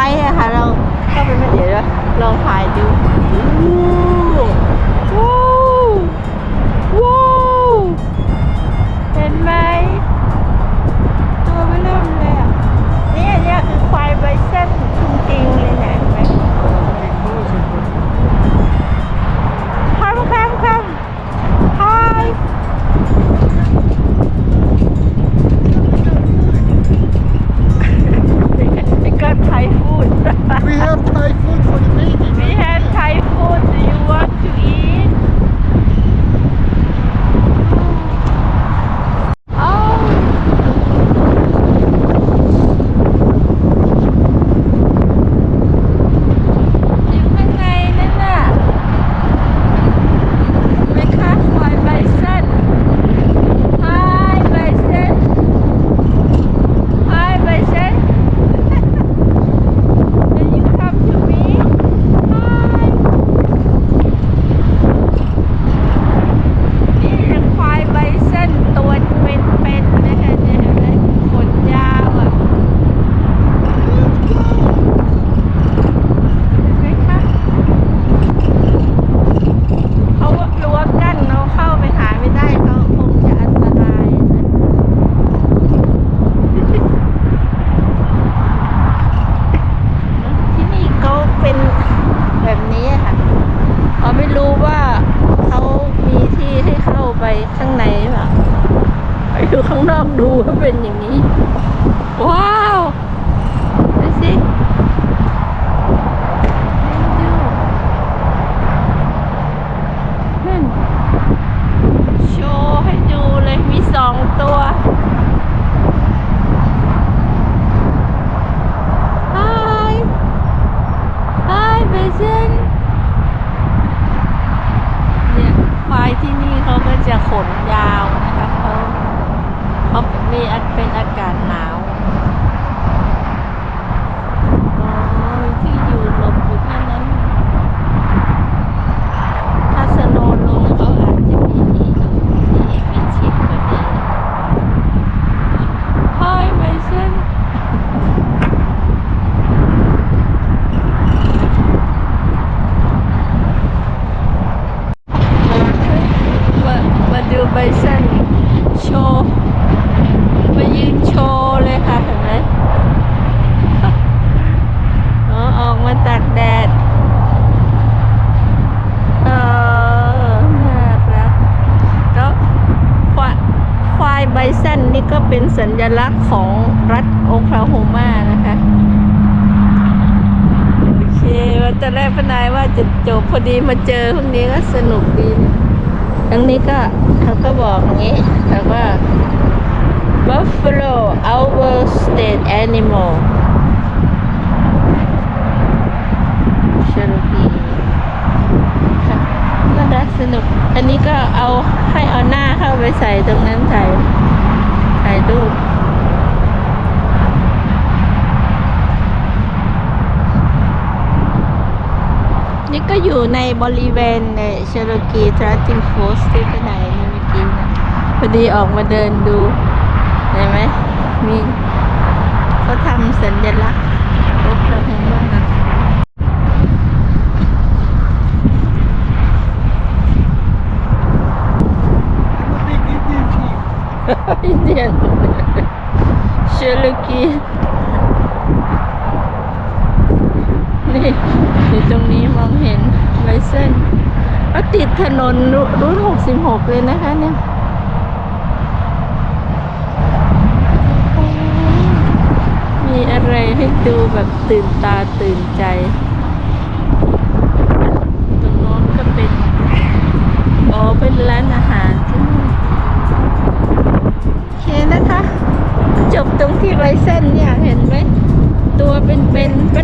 ไว้อะค่ะเราเข้าไปไม่เดี๋ยวลองถ่ายดู Ooh. ว้าวว้าวเห็นไหม ตัวไม่เริ่มเลยอะเนี่ยเนี่ยคือควายไบเส้นจริงๆเลยเนี่ยเห็นไหม Be closer. คำคำคำ Hi We got Thai food We have Thai food for the baby. We have Thai food Do you want to eat Oh อยู่ข้างในนั่นน่ะไหมคะควายไบเซน Hi ไบเซน Hi ไบเซน Can you come to me Hi นี่คือควายไบเซนตัวเป็นๆนะคะเนี่ยเห็นไหมขนยาวอะ เห็นไหมคะเขารั้วกั้นเราเข้าไปหาไม่ได้เขาคงจะอันตรายนะที่นี่เขาเป็นแบบนี้ค่ะเราไม่รู้ว่าเขามีที่ให้เข้าไปข้างในหรือเปล่าไปดู ข้างนอกดูว่าเป็นอย่างนี้ ว้าวดูสิ นั่นโชว์ให้ดูเลยมีสองตัว Hi Hi Basin เนี่ยควายที่นี่เขาก็จะขนยาวนะคะเขาเขามีอาเป็นอากาศหนาวโอ้ยที่อยู่หลบอยู่แค่นั้น ถ้าสโนว์ลงเขาอาจจะมีที่ที่มิดชิดกว่านี้ฮายไบเซนมามาดู ไบเซนโชว์มายืนโชว์เลยค่ะ เห็นไหมอ๋อออกมาจากแดดเออน่ารักแล้วควายควายไบเซนนี่ก็เป็นสัญลักษณ์ของรัฐโอคลาโฮมานะคะโอเคว่าจะแรกพนายว่าจะจบพอดีมาเจอพวกนี้ก็สนุกดีนะ ทั้งนี้ก็เขาก็บอกอย่างนี้แต่ว่า Buffalo our state animal เชลบีค่ะน่ารักสนุก อันนี้ก็เอาให้เอาหน้าเข้าไปใส่ตรงนั้นถ่ายถ่ายรูป ก็อยู่ในบริเวณในเชโรกีทรัสติงโฟสที่ไปไหนนี่เมื่อกี้นะพอดีออกมาเดินดู เห็นไหมมีเขาทำสัญลักษณ์โอ้โหเห็นมาก I'm a big Indian chief. อินเดียนเชโรกี อยู่ตรงนี้มองเห็นไบเซนก็ติดถนนรุ่นหกสิบหกเลยนะคะเนี่ยมีอะไรให้ดูแบบตื่นตาตื่นใจ ตรงโน้นก็เป็นอ๋อเป็นร้านอาหารที่นู่นโอเคนะคะ จบตรงที่ไรเส้นเนี่ยเห็นไหม ตัวเป็นๆป้